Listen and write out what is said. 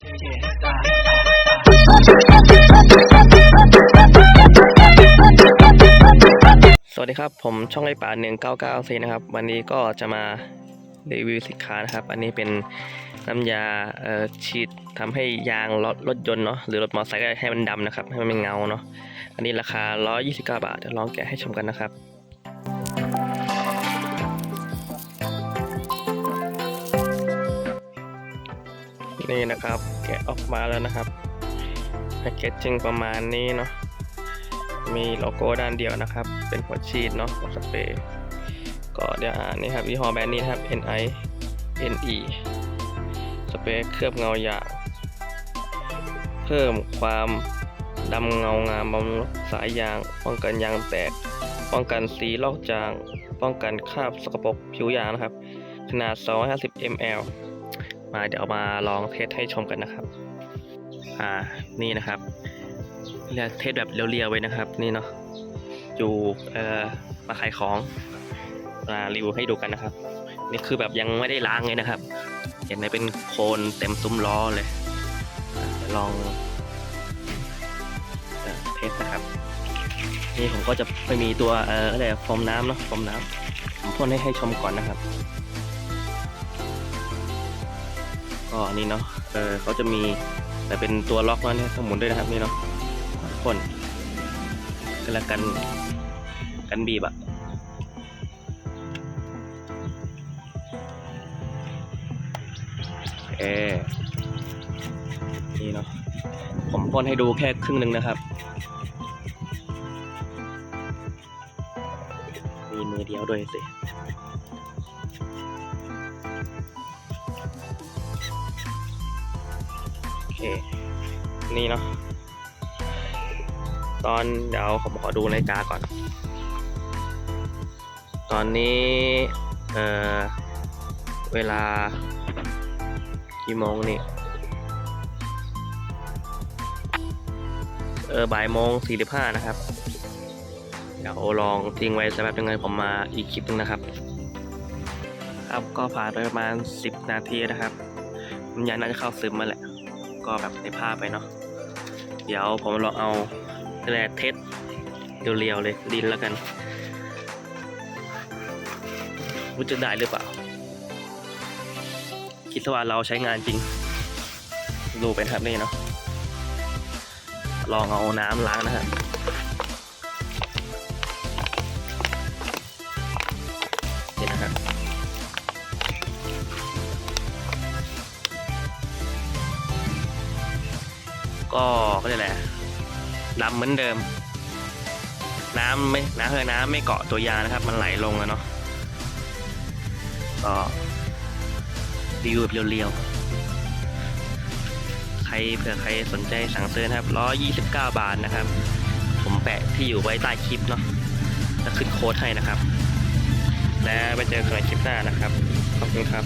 สวัสดีครับ ผมช่องไอป่าหนึ่งเก้าเก้าซีนะครับ วันนี้ก็จะมารีวิวสินค้านะครับ อันนี้เป็นน้ำยาเอ่อฉีดทำให้ยางรถรถยนต์เนาะหรือรถมอเตอร์ไซค์ให้มันดำนะครับ ให้มันไม่เงาเนาะอันนี้ราคา 129 บาทเดี๋ยวลองแกะให้ชมกันนะครับ นี่นะครับ แกะออกมาแล้วนะครับแพคเกจจิ้งประมาณนี้เนาะมีโลโก้ด้านเดียวนะครับ เป็นหัวฉีดเนาะหัวสเปรย์ก็เดี๋ยวอ่านนี่ครับยี่ห้อแบรนด์นี้นะครับ N I N E สเปรย์เคลือบเงายางเพิ่มความดำเงางามบำรุงสายยาง ป้องกันยางแตก ป้องกันสีลอกจาง ป้องกันคราบสกปรกผิวยางนะครับ ขนาด 250 ml มาเดี๋ยวมาลองเทสให้ชมกันนะครับ อ่านี่นะครับเรียกเทสแบบเรียวๆไว้นะครับ นี่เนาะอยู่เอ่อมาขายของมารีวิวให้ดูกันนะครับ นี่คือแบบยังไม่ได้ล้างเลยนะครับ เห็นไหมเป็นโคลนเต็มซุ้มล้อเลยอะเดี๋ยวลองเอ่อเทสนะครับนี่ผมก็จะไม่มีตัวเอ่ออะไรฟองน้ำเนาะฟองน้ำผมพ่นให้ให้ชมก่อนนะครับ ก็อันนี่เนาะเออเขาจะมีแต่เป็นตัวล็อกนาะเนี่ยต้องหมุนด้วยนะครับนี่เนาะพ่นก็แล้วกันกันบีบอะโอนี่เนาะผมพ่นให้ดูแค่ครึ่งหนึ่งนะครับมีมือเดียวด้วยสิ เคนี่เนาะตอนเดี๋ยวผมขอดูนาฬิกาก่อน ตอนนี้เออเวลากี่โมงนี่เออบ่ายโมงสี่สิบห้านะครับ เดี๋ยวลองทิ้งไว้สักแป๊บนึงเลยผมมาอีกคลิปนึงนะครับ ครับก็ผ่านไปประมาณสิบนาทีนะครับมันยังน่าจะเข้าซึมมาแหละ ก็แบบในภาพไปเนาะเดี๋ยวผมลองเอาแร่เทสเรียวๆเลยดินแล้วกันรู้จะได้หรือเปล่า คิดว่าเราใช้งานจริง ดูเป็นครับนี่เนาะลองเอาน้ำล้างนะครับนี่นะครับ ก็ก็เรียกอะดำเหมือนเดิม น้ำไม่น้ำเฮือน้ำไม่เกาะตัวยานะครับ มันไหลลงแล้วเนาะก็รีวิวแบบเรียวๆ ใครเผื่อใครสนใจสั่งซื้อนะครับ 129 บาทนะครับ ผมแปะที่อยู่ไว้ใต้คลิปเนาะจะขึ้นโค้ดให้นะครับ และไปเจอกันในคลิปหน้านะครับ ขอบคุณครับ